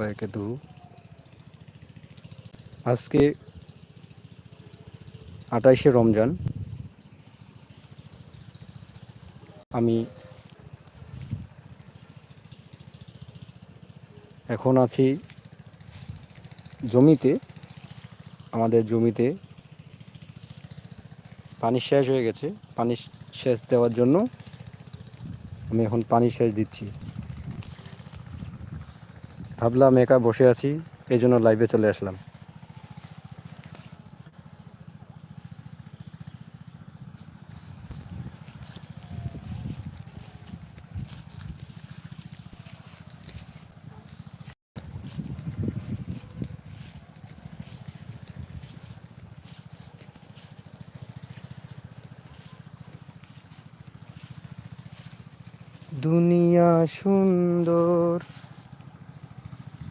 বারাকাতুহু আজকে আঠাইশে রমজান। আমি এখন আছি জমিতে। আমাদের জমিতে পানি শেষ হয়ে গেছে। পানি সেচ দেওয়ার জন্য আমি এখন পানি শেষ দিচ্ছি। ভাবলাম একা বসে আছি এই জন্য লাইভে চলে আসলাম। দুনিয়া সুন্দর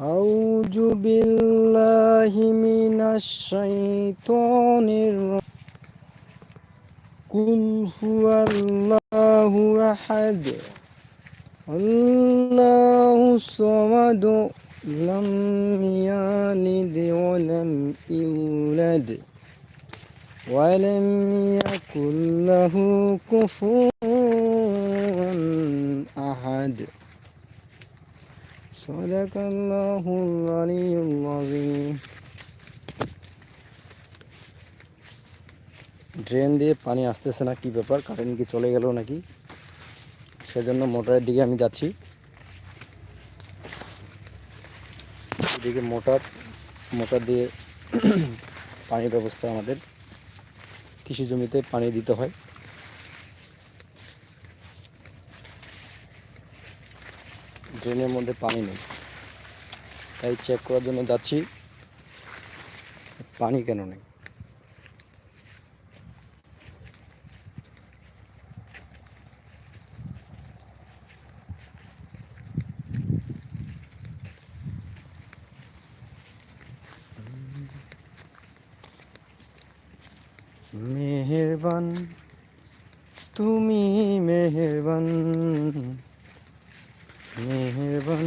أعوذ بالله من الشيطان الرجيم. قل هو الله أحد. الله الصمد لم يلد ولم يولد. ولم يكن له كفوا صدق الله العلي العظيم ড্রেন দিয়ে পানি আসতেছে না কি ব্যাপার কারেন্ট কি চলে গেল নাকি সেজন্য মোটরের দিকে আমি যাচ্ছি এদিকে মোটর মোটর দিয়ে পানির ব্যবস্থা আমাদের কৃষি জমিতে পানি দিতে হয় ড্রেনের মধ্যে পানি নেই। তাই চেক করার জন্য যাচ্ছি। পানি কেন নেই? মেহেরবান, তুমি মেহেরবান। মেহেরবান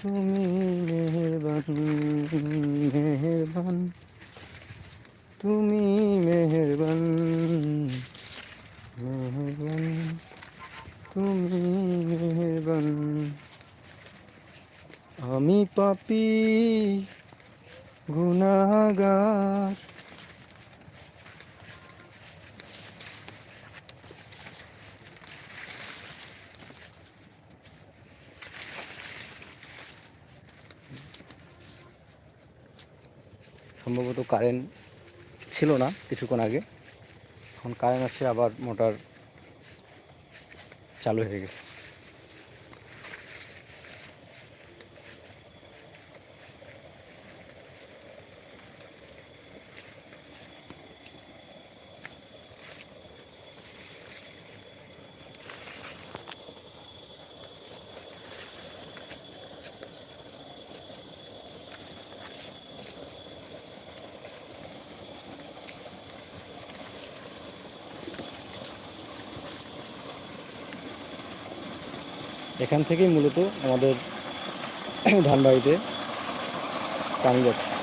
তুমি মেহেরবান মেহেরবান তুমি মেহেরবান মেহেরবান তুমি মেহেরবান। আমি পাপি গুনাগার সম্ভবত কারেন্ট ছিল না কিছুক্ষণ আগে। এখন কারেন্ট আসছে আবার মোটর চালু হয়ে গেছে। এখান থেকেই মূলত আমাদের ধানবাড়িতে পানি যাচ্ছে।